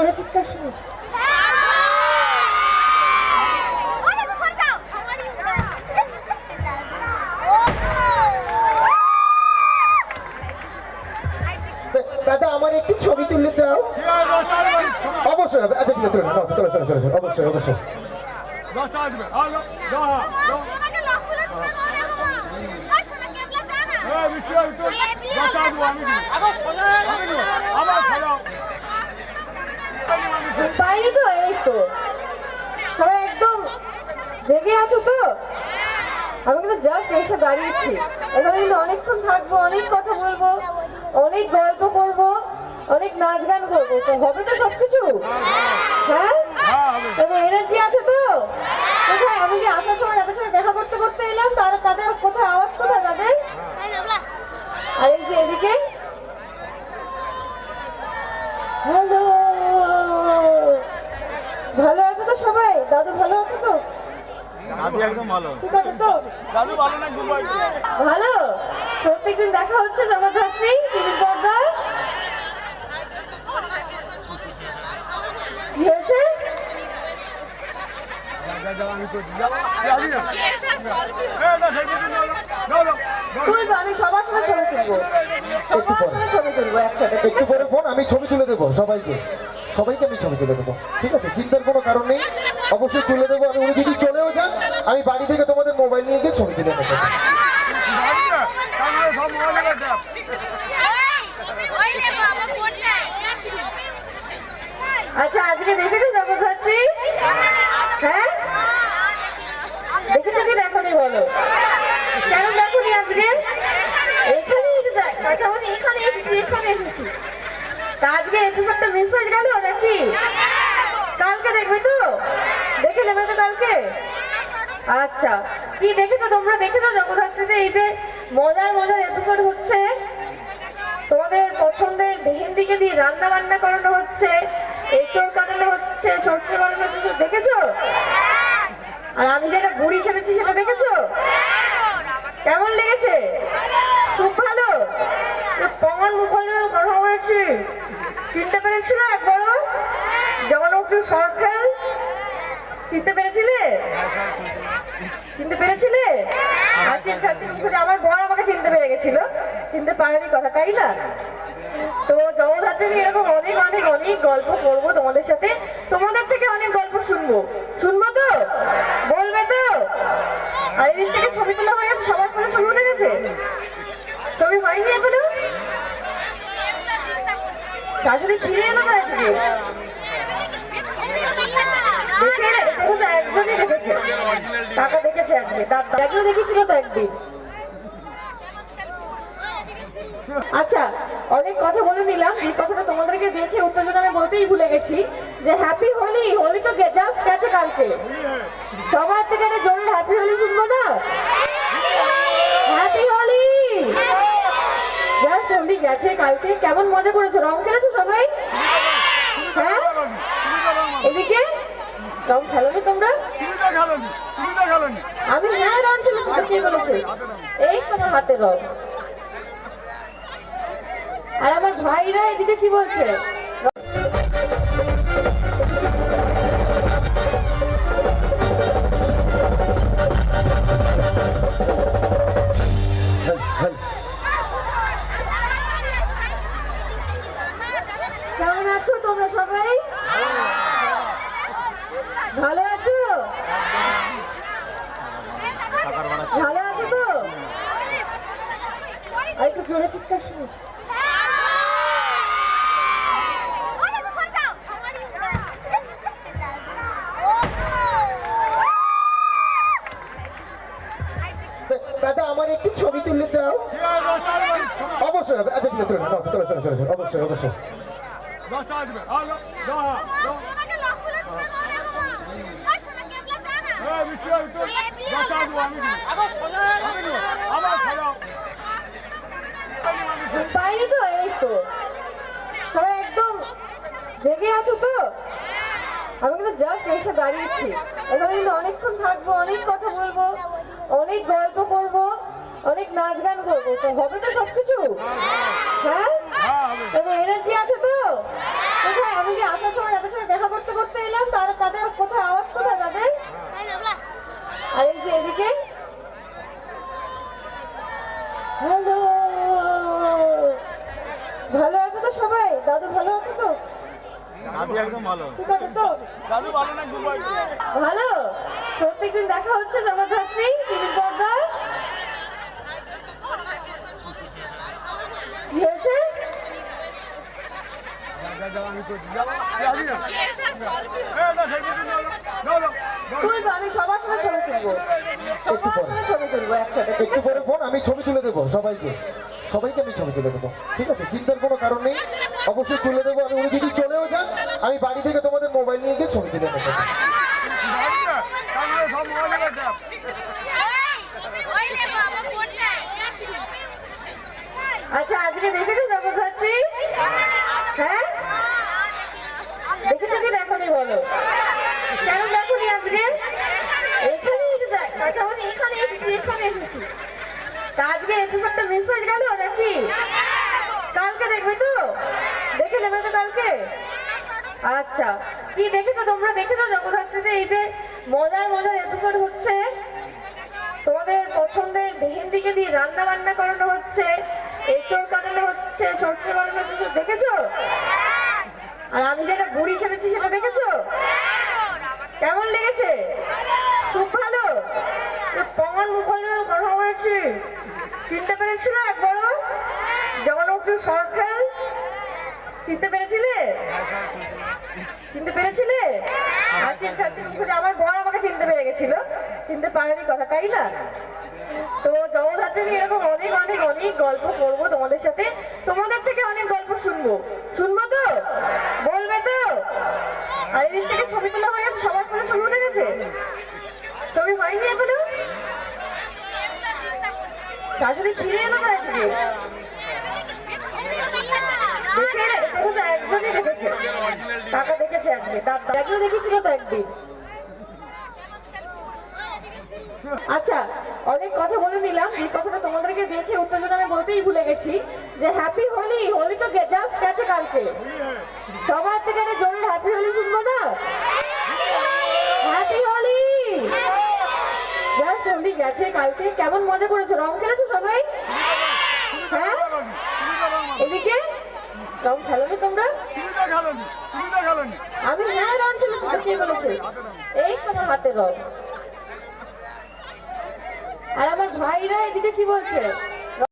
জোরে চিৎকার শুনি দাদা আমার একটু ছবি তুলে দাও অবশ্যই হবে। আচ্ছা ঠিক আছে। চলো চলো চলো চলো অবশ্যই অবশ্যই দশটা পাইনি তো এই তো। সবাই একদম জেগে আছো তো? আমি কিন্তু জাস্ট এসে দাঁড়িয়েছি। এখানে কিন্তু অনেকক্ষণ থাকব অনেক কথা বলব অনেক গল্প করব অনেক নাচ গান করব। তো হবে তো সবকিছু? হ্যাঁ? তবে এনার্জি আছে তো? আমি যে আসার সময় যাদের সাথে দেখা করতে করতে এলাম তারা তাদের কোথায় আওয়াজ কোথায় তাদের আর এই যে এদিকে হ্যালো ভালো আছো তো সবাই দাদু ভালো আছে তো দাদু একদম ভালো। ঠিক আছে তো? দাদু ভালো না গুড ভালো। প্রত্যেকদিন দেখা হচ্ছে জগদ্ধাত্রী পর্দায় কি হয়েছে? আমি সবার সাথে ছবি তুলবো। ছবি তুলবো একসাথে ঠিক একটু আছে পরে ফোন আমি ছবি তুলে দেবো সবাইকে। সবাইকে আমি ছবি তুলে দেবো। ঠিক আছে? চিন্তার কোনো কারণ নেই। অবশ্যই তুলে দেবো। আমি উনি যদি চলেও যান, আমি বাড়ি থেকে তোমাদের মোবাইল নিয়ে গিয়ে ছবি তুলে দেখ আচ্ছা আজকে দেখেছ জগদ্ধাত্রী? হ্যাঁ? দেখেছ কি দেখনি বলো? কেন দেখনি আজকে? এখানে এসে যাই এখানে এসেছি এখানে এসেছি। তা আজকে এপিসোডটা মিস হয়ে গেল নাকি? কালকে দেখবে তো? দেখে নেবে তো কালকে? আচ্ছা কি দেখেছ? তোমরা দেখেছ জগদ্ধাত্রীতে এই যে মজার মজার এপিসোড হচ্ছে? তোমাদের পছন্দের মেহেন্দিকে দিয়ে রান্না বান্না করানো হচ্ছে, এঁচড় কাটানো হচ্ছে, সর্ষে বানানো হচ্ছে সব দেখেছ? আর আমি যেটা বুড়ি সেরেছি সেটা দেখেছ? কেমন লেগেছে? খুব ভালো? বলেছি চিনতে পেরেছিল একবারও? যেমন ওকে শর্ট খেল, চিনতে পেরেছিলে? চিনতে পেরেছিলে? আচ্ছা আচ্ছা আমার বর আমাকে চিনতে পেরে গেছিল। চিনতে পারেনি কথা, তাই না? তো জগদ্ধাত্রী এরকম অনেক অনেক অনেক গল্প করব তোমাদের সাথে। তোমাদের থেকে অনেক গল্প শুনব। শুনব তো? বলবে তো? আর এদিক থেকে ছবি তোলা হয়ে, সবার ফোনে ছবি উঠে গেছে? ছবি হয়নি এখনও? শাশুড়ি ফিরে এলো আজকে দেখে দেখেছে দেখেছে টাকা দেখেছে আজকে দাদাকেও দেখেছিল তো একদিন আচ্ছা অনেক কথা বলে নিলাম। এই কথাটা তোমাদেরকে দেখে উত্তেজনা আমি বলতেই ভুলে গেছি যে হ্যাপি হোলি হোলি তো জাস্ট গেছে কালকে। সবার থেকে একটা জোরে হ্যাপি হোলি শুনব না হ্যাপি হোলি জাস্ট হোলি গেছে কালকে। কেমন মজা করেছ? রং খেলেছো সবাই? হ্যাঁ? এদিকে? রং খেলোনি তোমরা? আমি হ্যাঁ রং খেলেছি কে বলেছে? এই তোমার হাতে রং। আর আমার ভাইরা এদিকে কি বলছে? জোরে চিৎকার শুনি দাদা আমার একটু ছবি তুলে দাও অবশ্যই। আচ্ছা ঠিক আছে। চলো চলো চলো চলো অবশ্যই অবশ্যই দশটা আসবে আলো দাও দাও হ্যাঁ মিষ্টি আর একটু দশটা আসব আমি দিব। আমি দিব। আবার খাওয়াও পাইনি তো এই তো সবাই একদম জেগে আছো তো আমি কিন্তু জাস্ট এসে দাঁড়িয়েছি। এখানে কিন্তু অনেকক্ষণ থাকব অনেক কথা বলব অনেক গল্প করব অনেক নাচ গান করব। তো হবে তো সবকিছু? হ্যাঁ? তবে এনার্জি আছে তো? আমি যে আসার সময় যাদের সাথে দেখা করতে করতে এলাম তারা তাদের কোথায় আওয়াজ কোথায় তাদের আর এই যে এদিকে হ্যালো ভালো আছো তো সবাই দাদু ভালো আছে তো দাদু একদম ভালো ঠিক আছে তো দাদু ভালো না ঘুমাই ভালো? প্রত্যেকদিন দেখা হচ্ছে জগদ্ধাত্রী টিভির পর্দায় কি হয়েছে? আমি সবার সাথে ছবি তুলবো। সবার সাথে ছবি তুলবো একসাথে একটু পরে ফোন আমি ছবি তুলে দেবো সবাইকে। সবাইকে আমি ছবি তুলে দেবো ঠিক আছে? চিন্তার কোনো কারণ নেই। অবশ্যই তুলে দেবো। আমি উনি যদি চলেও যান আমি বাড়ি থেকে তোমাদের মোবাইল নিয়ে গিয়ে ছবি তুলে নেব যাবি না তাহলে সব মোবাইলে গেছে আজকে দেখেছ জগদ্ধাত্রী? হ্যাঁ? দেখেছ কি? দেখনি বলো। কেন দেখনি আজকে? এখানে এসে যাক এখানে এসেছি এখানে এসেছি। তা আজকে এপিসোডটা মিস হয়ে গেল নাকি? কালকে দেখবে তো? দেখে নেবে তো কালকে? আচ্ছা। কি দেখেছ তোমরা? দেখেছ জগদ্ধাত্রীতে এই যে মজার মজার এপিসোড হচ্ছে? তোমাদের পছন্দের মেহেন্দিকে দিয়ে রান্না বান্না করানো হচ্ছে। এঁচড় কাটানো হচ্ছে সর্ষে বানানো হচ্ছে সেটা দেখেছ আর আমি যেটা বুড়ি সেরেছি সেটা দেখেছ কেমন লেগেছে খুব ভালো পঙ্গন মুখলে কথা বলেছি চিনতে পেরেছিল একবারও যখন ওকে শর্ট চিনতে পেরেছিলে চিনতে পেরেছিলে আচ্ছা আচ্ছা আচ্ছা, আমার বর আমাকে চিনতে পেরে গেছিল চিনতে পারেনি কথা তাই না জগদ্ধাত্রী এরকম অনেক অনেক অনেক গল্প করব তোমাদের সাথে। তোমাদের থেকে অনেক গল্প শুনব। শুনব তো? বলবে তো? আর এদিক থেকে ছবি তোলা হয়ে গেছে, সবার ফোনে ছবি উঠে গেছে? ছবি হয়নি এখনও? শাশুড়ি ফিরে এলো না দেখে দেখেছে। আজকে দেখেছিল তো আচ্ছা অনেক কথা বলে নিলাম, এই কথাটা তোমাদেরকে দেখে উত্তেজনা আমি বলতেই ভুলে গেছি যে হ্যাপি হোলি হোলি তো জাস্ট গেছে কালকে। সবার থেকে জোরে হ্যাপি হোলি শুনব না? হ্যাপি হোলি জাস্ট হোলি গেছে কালকে। কেমন মজা করেছ? রং খেলেছো সবাই? হ্যাঁ? এদিকে? রং খেলোনি তোমরা? আমি হ্যাঁ রং খেলেছি, তো কে বলেছে? এই তোমার হাতে রং। আর আমার ভাইরা এদিকে কি বলছে?